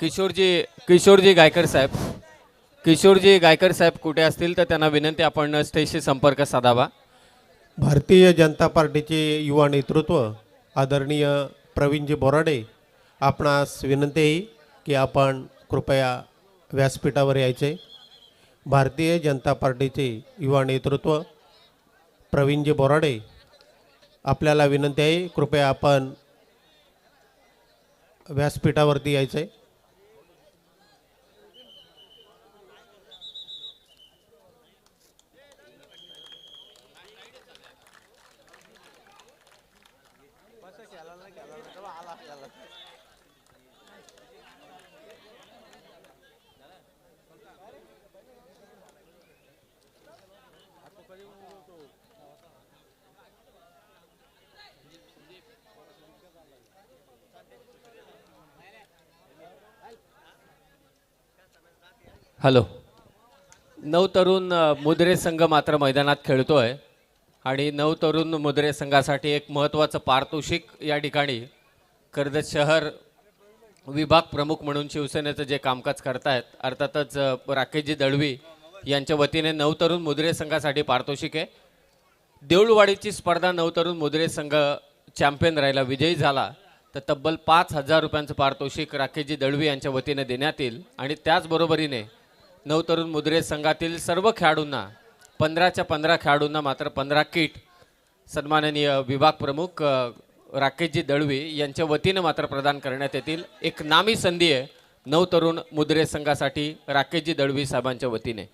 किशोरजी किशोरजी गायकर साहेब. किशोरजी गायकर साहेब कुठे असतील तर त्यांना विनंती आपण स्टेजशी संपर्क साधावा. भारतीय जनता पार्टीचे युवा नेतृत्व आदरणीय प्रवीणजी बोराडे आपणास विनंती आहे की आपण कृपया व्यासपीठावर यायचे. भारतीय जनता पार्टीचे युवा नेतृत्व प्रवीणजी बोराडे आपल्याला विनंती आहे कृपया आपण व्यासपीठावरती यायचे. हॅलो. नऊ तरुण मुद्रे संघ मात्र मैदानात खेळतोय. आणि नऊ तरुण मुद्रे संघासाठी एक महत्त्वाचं पारितोषिक या ठिकाणी कर्जत शहर विभाग प्रमुख म्हणून शिवसेनेचं जे कामकाज करतायत अर्थातच राकेशजी दळवी यांच्या वतीने नऊ तरुण मुद्रे संघासाठी पारितोषिक आहे. देऊळवाडीची स्पर्धा नऊ तरुण मुद्रे संघ चॅम्पियन राहिला विजयी झाला तर तब्बल पाच हजार रुपयांचं पारितोषिक राकेशजी दळवी यांच्या वतीने देण्यात येईल. आणि त्याचबरोबरीने नऊ तरुण मुद्रे संघातील सर्व खेळाडूंना पंधराच्या पंधरा खेळाडूंना मात्र पंधरा किट सन्माननीय विभाग प्रमुख राकेशजी दळवी यांच्या वतीनं मात्र प्रदान करण्यात येतील. एक नामी संधी आहे नऊ तरुण मुद्रे संघासाठी राकेशजी दळवी साहेबांच्या वतीने.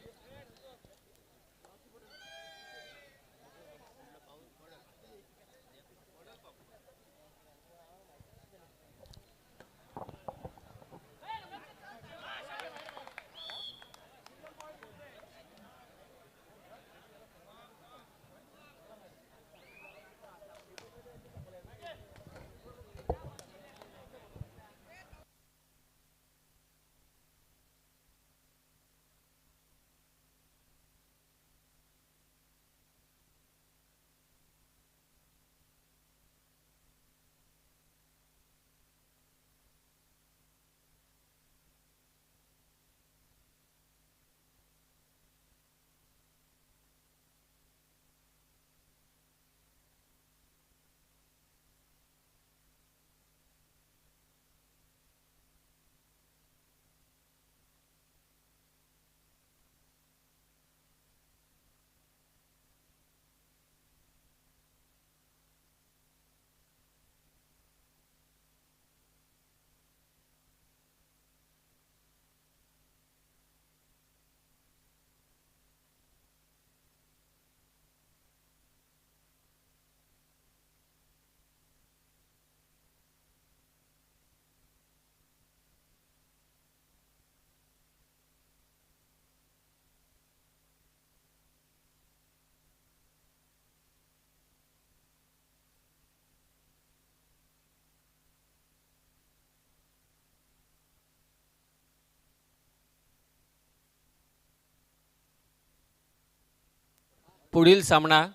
पुढील सामना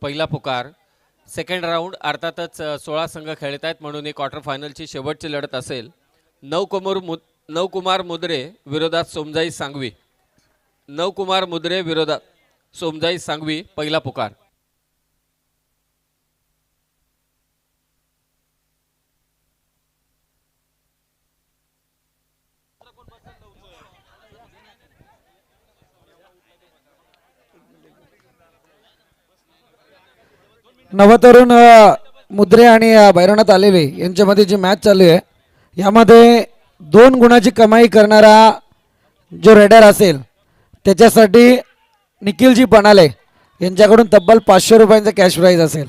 पहिला पुकार. सेकंड राऊंड अर्थातच सोळा संघ खेळत आहेत म्हणून ही क्वार्टर फायनलची शेवटची लढत असेल. नवकुमार मु नवकुमार मुद्रे विरोधात सोमजाई सांगवी. नवकुमार मुद्रे विरोधात सोमजाई सांगवी पहिला पुकार. नवतरुण मुद्रे आणि भैरवनाथ आलेले यांच्यामध्ये जी मॅच चालू आहे यामध्ये दोन गुणाची कमाई करणारा जो रेडर असेल त्याच्यासाठी निखिलजी पणाले यांच्याकडून तब्बल पाचशे रुपयांचा कॅश प्राईज असेल.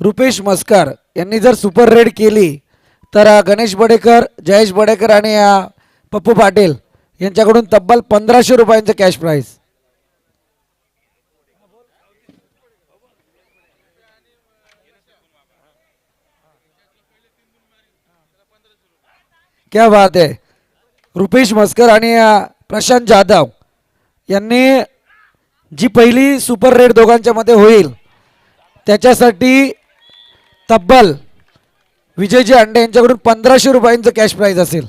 रुपेश मस्कार यांनी जर सुपर रेड केली तर गणेश बडेकर जयेश बडेकर आणि पप्पू पाटील यांच्याकडून तब्बल पंधराशे रुपयांचं कॅश प्राईज क्या बात आहे रुपेश मस्कर आणि प्रशांत जाधव यांनी जी पहिली सुपर रेड दोघांच्या मध्ये होईल त्याच्यासाठी तब्बल विजयजी अंडे यांच्याकडून पंधराशे रुपयांचं कॅश प्राईज असेल.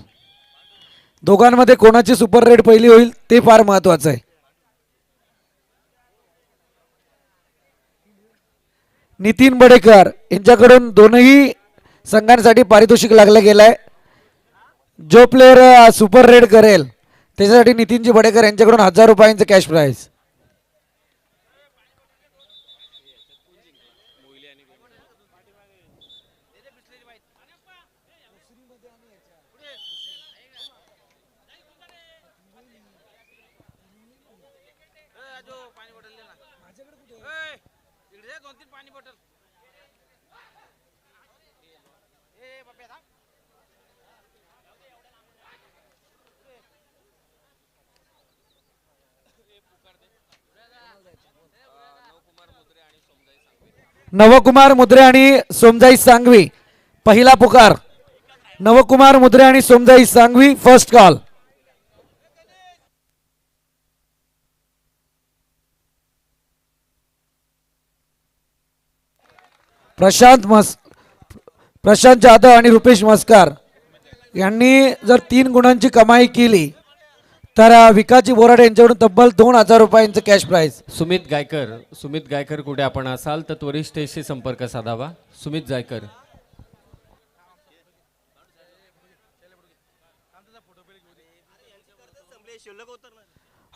दोघांमध्ये कोणाची सुपर रेड पहिली होईल ते फार महत्वाचं आहे. नितीन बडेकर यांच्याकडून दोनही संघांसाठी पारितोषिक लागलं गेलं आहे जो प्लेअर सुपर रेड करेल त्याच्यासाठी नितीनजी बडेकर यांच्याकडून हजार रुपयांचं कॅश प्राईज नवकुमार मुद्रे आणि सोमजाई सांगवी. पहिला पुकार. नवकुमार मुद्रे आणि सोमजाई सांगवी फर्स्ट कॉल प्रशांत मस प्रशांत जाधव आणि रुपेश मस्कार यांनी जर तीन गुणांची कमाई केली तर अ, विकासजी बोराडे यांच्याकडून तब्बल दोन हजार रुपयांचं कॅश प्राईज सुमित गायकर सुमित गायकर कुठे आपण असाल तर त्वरित स्टेजशी संपर्क साधावा. सुमित गायकर.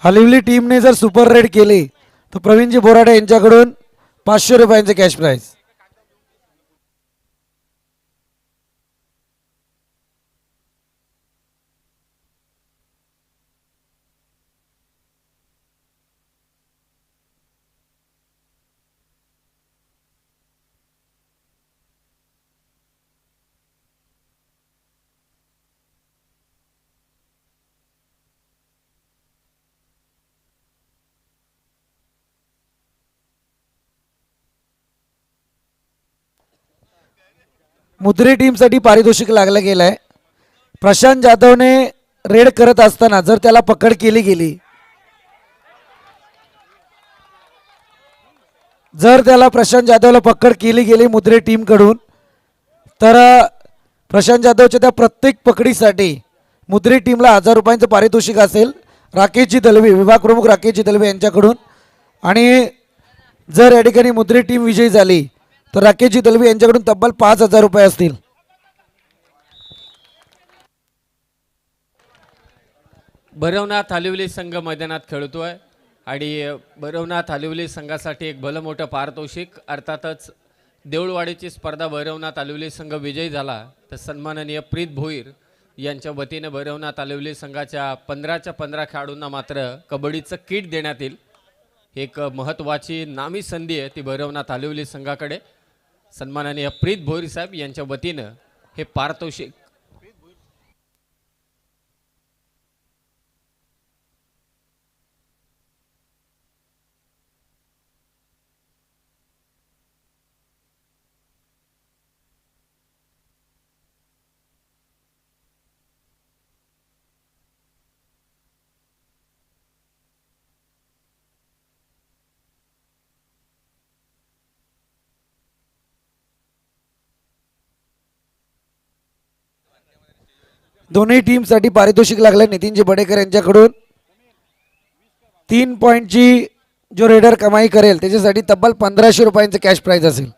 हलिवली टीमने जर सुपर रेड केले तर प्रवीणजी बोराडे यांच्याकडून पाचशे रुपयांचे कॅश प्राईज मुद्रे टीमसाठी पारितोषिक लागलं गेलं आहे प्रशांत जाधवने रेड करत असताना जर त्याला पकड केली गेली जर त्याला प्रशांत जाधवला पकड केली गेली मुद्रे टीमकडून तर प्रशांत जाधवच्या त्या प्रत्येक पकडीसाठी मुद्रे टीमला हजार रुपयांचं पारितोषिक असेल. राकेशजी दलवी विभाग प्रमुख राकेशजी दलवी यांच्याकडून. आणि जर या ठिकाणी मुद्रे टीम विजयी झाली तर राकेशजी दलवी यांच्याकडून तब्बल पाच हजार रुपये असतील. भरवनाथ हालिवली संघ मैदानात खेळतोय आणि भरवनाथ हालिवली संघासाठी एक भलं मोठं पारितोषिक अर्थातच देऊळवाडीची स्पर्धा भैरवनाथ आलिवली संघ विजयी झाला तर सन्माननीय प्रीत भोईर यांच्या वतीने भैरवनाथ आलिवली संघाच्या पंधराच्या पंधरा खेळाडूंना मात्र कबड्डीचं किट देण्यात येईल. एक महत्त्वाची नामी संधी आहे ती भैरवनाथ आलिवली संघाकडे. सन्माननीय प्रीत भोईर साहेब यांच्या वतीनं हे पारितोषिक दोन्ही टीमसाठी पारितोषिक लागलं नितीनजी बडेकर यांच्याकडून. तीन पॉईंटची जो रेडर कमाई करेल त्याच्यासाठी तब्बल पंधराशे रुपयांचं कॅश प्राईज असेल.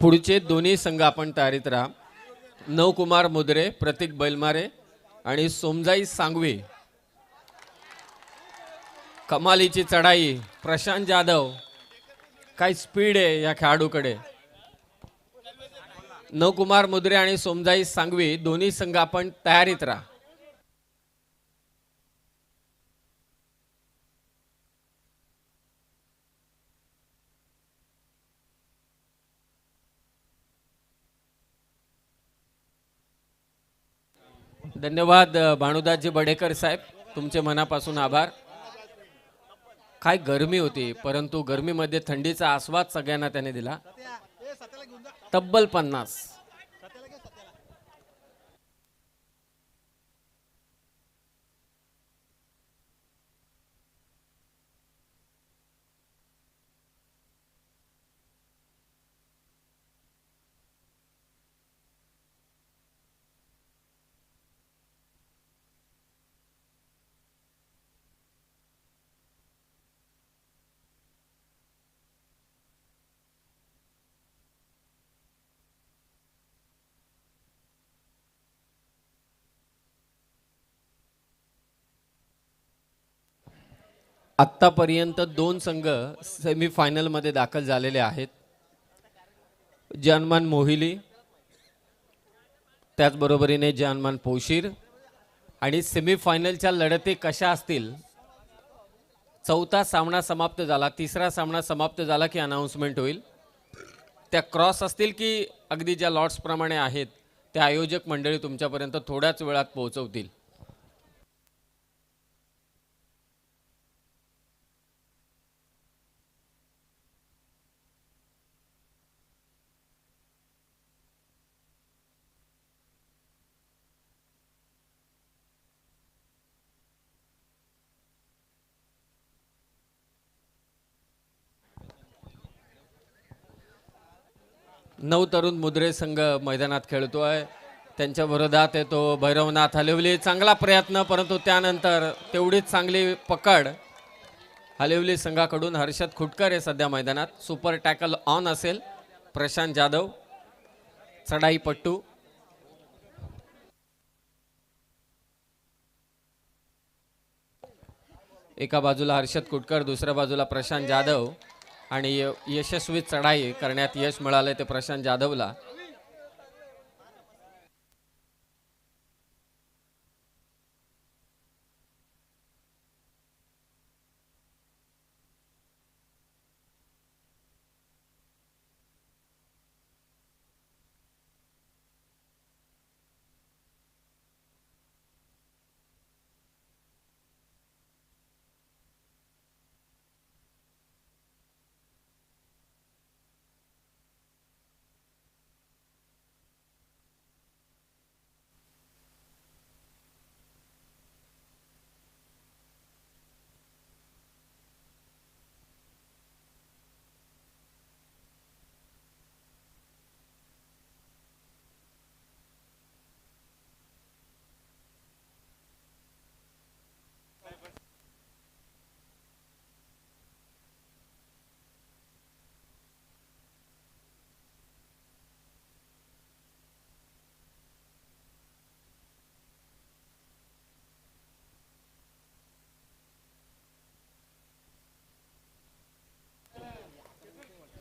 पुढचे दोन्ही संघ आपण तयारीत राहा. नवकुमार मुद्रे प्रतीक बैलमारे आणि सोमजाई सांगवी. कमालीची चढाई प्रशांत जाधव. काय स्पीड आहे या खेळाडूकडे? नवकुमार मुद्रे आणि सोमजाई सांगवी दोन्ही संघ आपण तयारीत राहा. धन्यवाद भानुदासजी बडेकर साहेब. तुमचे मनापासून आभार. काय गरमी होती परंतु गरमीमध्ये थंडीचा आस्वाद सगळ्यांना त्याने दिला. तब्बल पन्नास. आत्तापर्यंत दोन संघ सेमीफायनलमध्ये दाखल झालेले आहेत. जानमान मोहिली त्याचबरोबरीने जानमान पोशीर. आणि सेमीफायनलच्या लढती कशा असतील? चौथा सामना समाप्त झाला तिसरा सामना समाप्त झाला की अनाऊन्समेंट होईल. त्या क्रॉस असतील की अगदी ज्या लॉट्सप्रमाणे आहेत त्या आयोजक मंडळी तुमच्यापर्यंत थोड्याच वेळात पोहोचवतील. नऊ तरुण मुद्रे संघ मैदानात खेळतोय त्यांच्या विरोधात येतो भैरवनाथ हलिवली. चांगला प्रयत्न परंतु त्यानंतर तेवढीच चांगली पकड. हलिवली संघाकडून हर्षद खुटकर आहे सध्या मैदानात. सुपर टॅकल ऑन असेल. प्रशांत जाधव चढाईपट्टू एका बाजूला हर्षद कुटकर दुसऱ्या बाजूला प्रशांत जाधव. आणि य- यशस्वी चढाई करण्यात यश मिळालं ते प्रशांत जाधवला.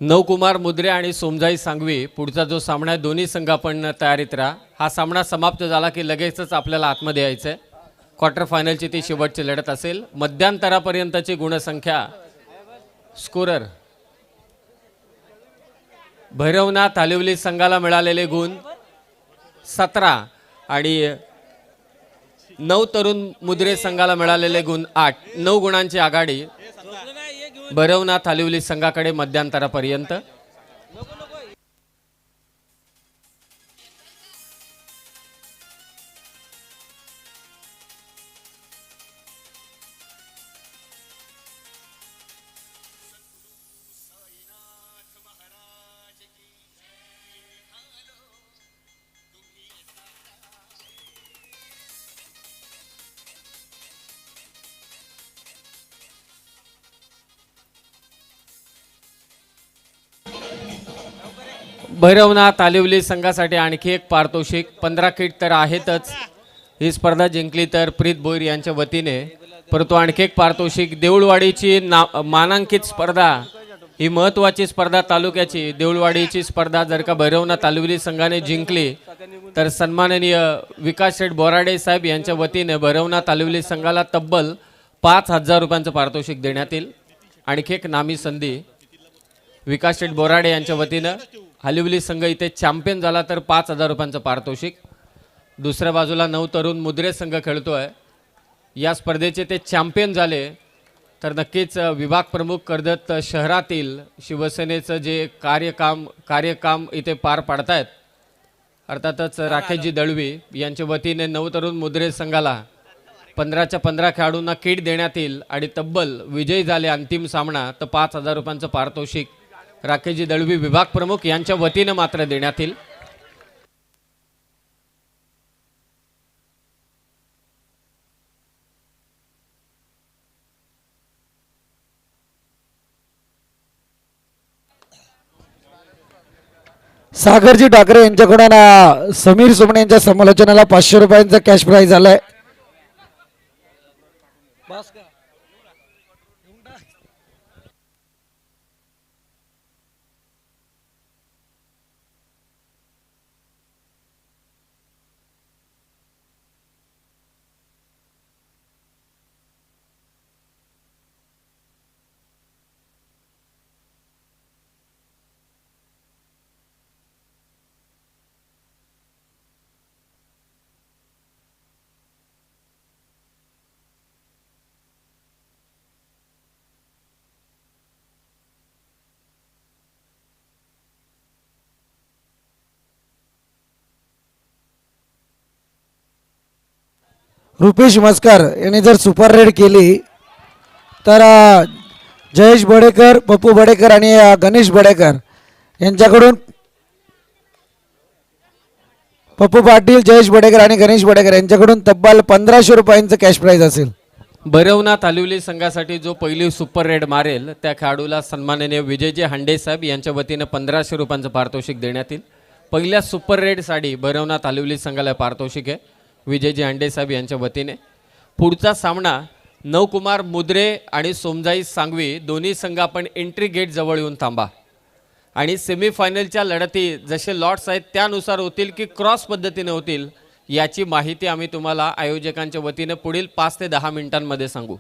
नवकुमार मुद्रे आणि सोमजाई सांगवी पुढचा जो सामना आहे दोन्ही संघापण तयारीत राहा. हा सामना समाप्त झाला की लगेचच आपल्याला आतमध्ये यायचं आहे क्वार्टर फायनलची ती शेवटची लढत असेल. मध्यांतरापर्यंतची गुणसंख्या स्कोरर भैरवनाथ हालिवली संघाला मिळालेले गुण सतरा आणि नऊ तरुण मुद्रे संघाला मिळालेले गुण आठ. नऊ गुणांची आघाडी भरवनाथ आलिवली संघाकडे मध्यांतरापर्यंत. भैरवनाथ आलिवली संघासाठी आणखी एक पारितोषिक. पंधरा किट तर आहेतच. ही स्पर्धा जिंकली तर प्रीत भोईर यांच्या वतीने. परंतु आणखी एक पारितोषिक देऊळवाडीची ना मानांकित स्पर्धा. ही महत्त्वाची स्पर्धा तालुक्याची. देऊळवाडीची स्पर्धा जर का भैरवनाथ आलिवली संघाने जिंकली तर सन्माननीय विकास शेठ बोराडे साहेब यांच्या वतीने भैरवनाथ आलिवली संघाला तब्बल पाच हजार रुपयांचं पारितोषिक देण्यात येईल. आणखी एक नामी संधी विकास शेठ बोराडे यांच्या वतीनं. हलिवली संघ इथे चॅम्पियन झाला तर पाच हजार रुपयांचं पारितोषिक. दुसऱ्या बाजूला नऊ तरुण मुद्रे संघ खेळतो आहे या स्पर्धेचे ते चॅम्पियन झाले. तर नक्कीच विभाग प्रमुख कर्जत शहरातील शिवसेनेचं जे कार्यकाम कार्यकाम इथे पार पाडतायत अर्थातच राकेशजी दळवी यांच्या वतीने नऊ तरुण मुद्रे संघाला पंधराच्या पंधरा खेळाडूंना किट देण्यात येईल आणि तब्बल विजयी झाले अंतिम सामना तर पाच हजार रुपयांचं पारितोषिक. राकेशजी दळवी विभाग प्रमुख यांच्या वतीनं मात्र देण्यात येईल. सागरजी ठाकरे यांच्याकडून समीर सुमणे यांच्या समालोचनाला पाचशे रुपयांचा कॅश प्राईज आलाय. रुपेश मस्कर यांनी जर सुपर रेड केली तर जयेश बडेकर पप्पू बडेकर आणि गणेश बडेकर यांच्याकडून पप्पू पाटील जयेश बडेकर आणि गणेश बडेकर यांच्याकडून तब्बल पंधराशे रुपयांचं कॅश प्राईज असेल. भरवना तालिवली संघासाठी जो पहिली सुपर रेड मारेल त्या खेळाडूला सन्माननीय विजयजी हांडे साहेब यांच्या वतीनं पंधराशे रुपयांचं पारितोषिक देण्यात येईल. पहिल्या सुपर रेडसाठी भरवना तालिवली संघाला पारितोषिक आहे. विजयजी अंडेसाहेब यांच्या वतीने. पुढचा सामना नवकुमार मुद्रे आणि सोमजाई सांगवी दोन्ही संघ आपण एंट्री गेट जवळ येऊन थांबा. आणि सेमीफायनलच्या लढती जसे लॉट्स आहेत त्यानुसार होतील की क्रॉस पद्धतीने होतील याची माहिती आम्ही तुम्हाला आयोजकांच्या वतीने पुढील पाच ते दहा मिनिटांमध्ये सांगू.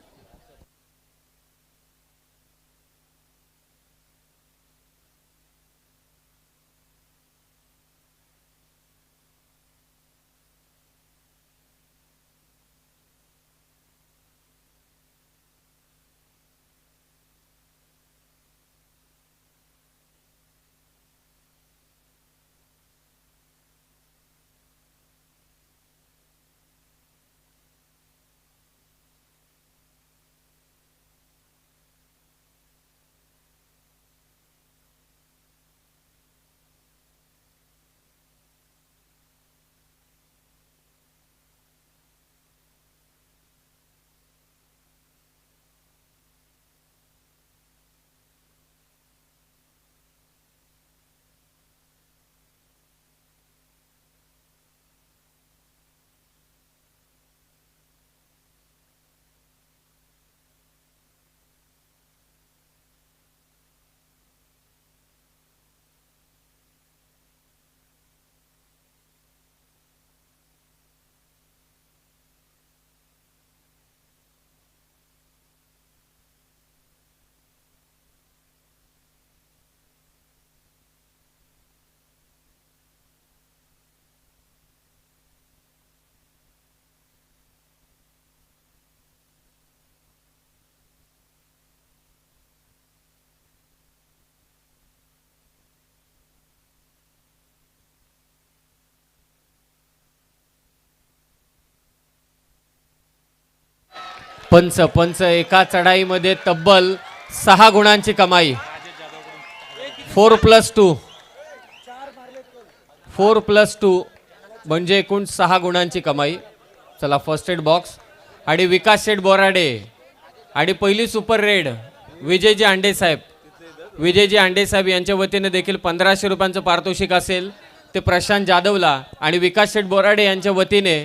पंच पंच एका चढाईमध्ये तब्बल सहा गुणांची कमाई. Four plus two four plus two म्हणजे एकूण सहा गुणांची कमाई. चला फर्स्ट एड बॉक्स आणि विकास शेठ बोराडे आणि पहिली सुपर रेड विजयजी आंडे साहेब. विजयजी आंडे साहेब यांच्या वतीने देखील पंधराशे रुपयांचं पारितोषिक असेल. ते प्रशांत जाधवला आणि विकास शेठ बोराडे यांच्या वतीने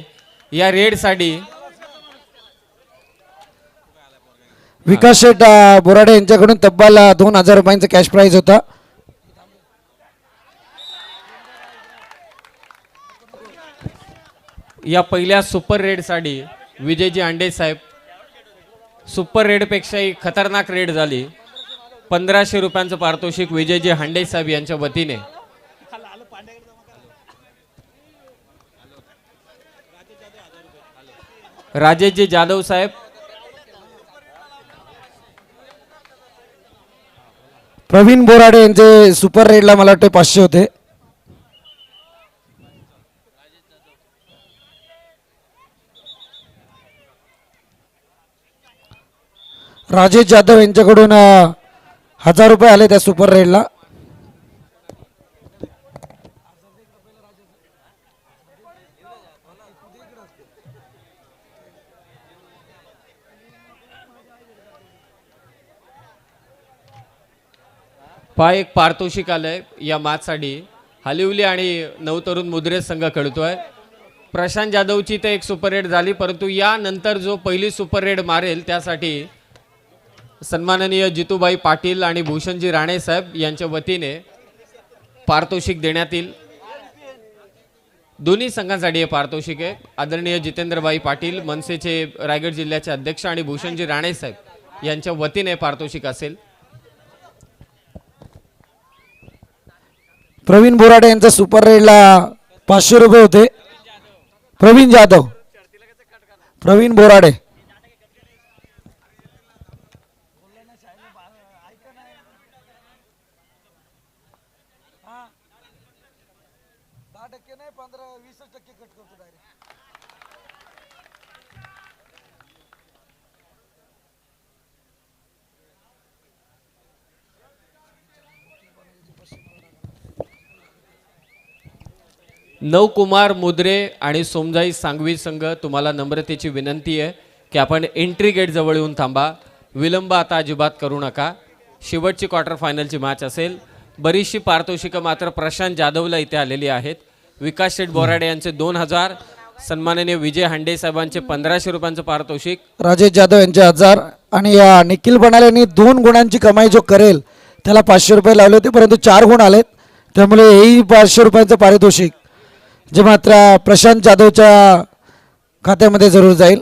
या रेडसाठी विकास शेठ बोराडे यांच्याकडून तब्बल दोन हजार रुपयांचा कॅश प्राईज होता. या पहिल्या सुपर रेडसाठी विजयजी अंडे साहेब. सुपर रेडपेक्षाही खतरनाक रेड झाली. पंधराशे रुपयांचं पारितोषिक विजयजी हांडे साहेब यांच्या वतीने. राजेशजी जाधव साहेब प्रवीण बोराडे यांचे सुपर रेडला मला वाटते पाचशे होते. राजेश जाधव यांच्याकडून हजार रुपये आले त्या सुपर रेडला. पहा एक पारितोषिक आलंय या मातसाठी. हलिवली आणि नवतरुण मुद्रे संघ खेळतोय. प्रशांत जाधवची तर एक सुपर रेड झाली परंतु यानंतर जो पहिली सुपर रेड मारेल त्यासाठी सन्माननीय जितूबाई पाटील आणि भूषणजी राणे साहेब यांच्या वतीने पारितोषिक देण्यात येईल. दोन्ही संघांसाठी हे पारितोषिक आहे. आदरणीय जितेंद्रबाई पाटील मनसेचे रायगड जिल्ह्याचे अध्यक्ष आणि भूषणजी राणे साहेब यांच्या वतीने पारितोषिक असेल. प्रवीण बोराडे यांचा सुपर रेडला पाचशे रुपये होते. प्रवीण जाधव. प्रवीण बोराडे. नवकुमार मुद्रे आणि सोमजाई सांगवी संघ तुम्हाला नम्रतेची विनंती आहे की आपण एंट्री गेट जवळ येऊन थांबा. विलंब आता अजिबात करू नका. शेवटची क्वार्टर फायनलची मॅच असेल. बरीचशी पारितोषिकं मात्र प्रशांत जाधवला इथे आलेली आहेत. विकास शेठ बोराडे यांचे दोन हजार सन्माननीय विजय हांडे साहेबांचे पंधराशे रुपयांचं पारितोषिक. राजेश जाधव यांचे हजार आणि या निखिल बनाल यांनी दोन गुणांची कमाई जो करेल त्याला पाचशे रुपये लावले होते परंतु चार गुण आलेत. त्यामुळे हेही पाचशे रुपयांचं पारितोषिक. जे मात्र प्रशांत जाधवच्या खात्यामध्ये जरूर जाईल.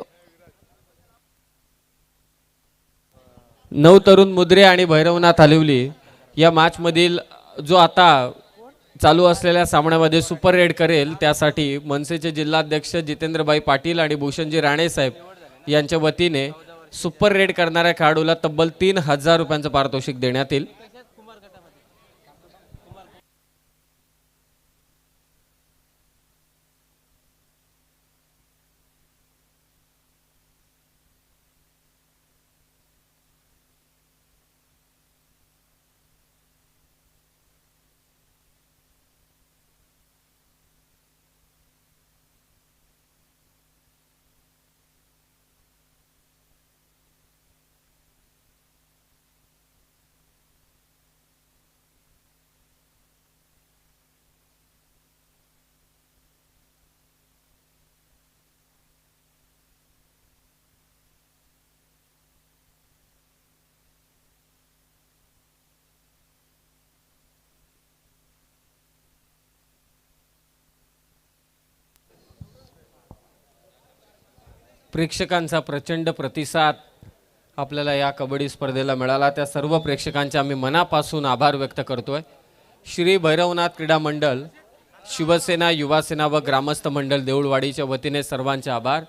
नऊ तरुण मुद्रे आणि भैरवनाथ हलिवली या मॅचमधील जो आता चालू असलेल्या सामन्यामध्ये सुपर रेड करेल त्यासाठी मनसेचे जिल्हाध्यक्ष जितेंद्रबाई पाटील आणि भूषणजी राणे साहेब यांच्या वतीने सुपर रेड करणाऱ्या खेळाडूला तब्बल तीन हजार रुपयांचं पारितोषिक देण्यात येईल. प्रेक्षकांचा प्रचंड प्रतिसाद आपल्याला या कबड्डी स्पर्धेला मिळाला. त्या सर्व प्रेक्षकांचे आम्ही मनापासून आभार व्यक्त करतो आहे श्री भैरवनाथ क्रीडा मंडळ शिवसेना युवासेना व ग्रामस्थ मंडळ देऊळवाडीच्या वतीने सर्वांचे आभार.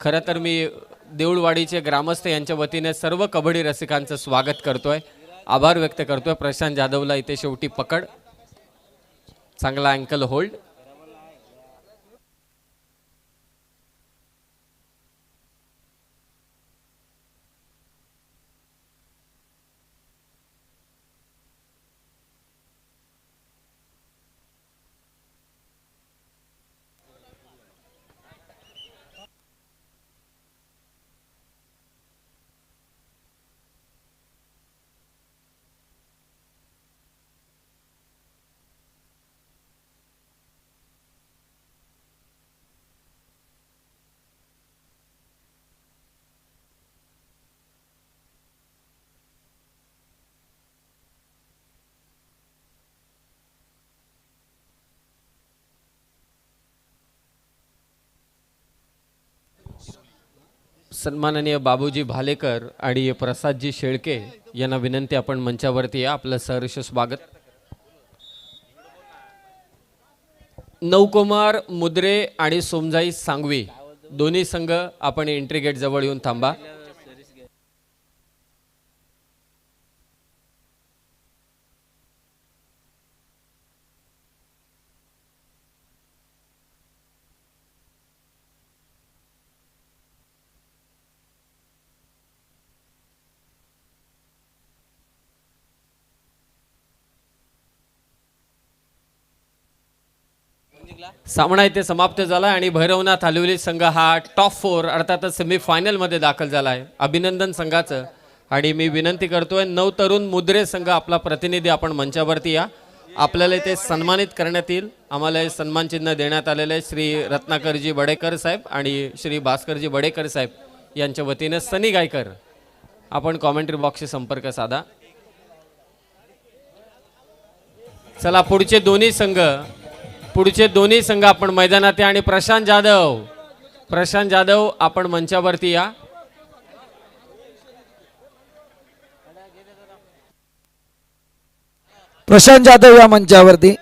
खरं तर मी देऊळवाडीचे ग्रामस्थ यांच्या वतीने सर्व कबड्डी रसिकांचं स्वागत करतोय. आभार व्यक्त करतोय. प्रशांत जाधवला इथे शेवटी पकड. चांगला अँकल होल्ड सन्माननीय बाबूजी भालेकर आणि प्रसादजी शेळके यांना विनंती आपण मंचावरती या. आपलं सहर्ष स्वागत. नवकुमार मुद्रे आणि सोमजाई सांगवी दोन्ही संघ आपण एंट्री गेट जवळ येऊन थांबा. सामना इथे समाप्त झाला आणि भैरवनाथ हलवली संघ हा टॉप फोर अर्थातच सेमीफायनलमध्ये दाखल झाला आहे अभिनंदन संघाचं. आणि मी विनंती करतोय नऊ तरुण मुद्रे संघ आपला प्रतिनिधी आपण मंचावरती या. आपल्याला इथे सन्मानित करण्यात येईल. आम्हाला हे सन्मान चिन्ह देण्यात आलेलं आहे श्री रत्नाकरजी बडेकर साहेब आणि श्री भास्करजी बडेकर साहेब यांच्या वतीनं सनी गायकर. आपण कॉमेंट्री बॉक्सशी संपर्क साधा. चला पुढचे दोन्ही संघ. पुढचे दोन्ही संघ आपण मैदानात या आणि प्रशांत जाधव प्रशांत जाधव आपण मंचावरती या. प्रशांत जाधव या मंचावरती.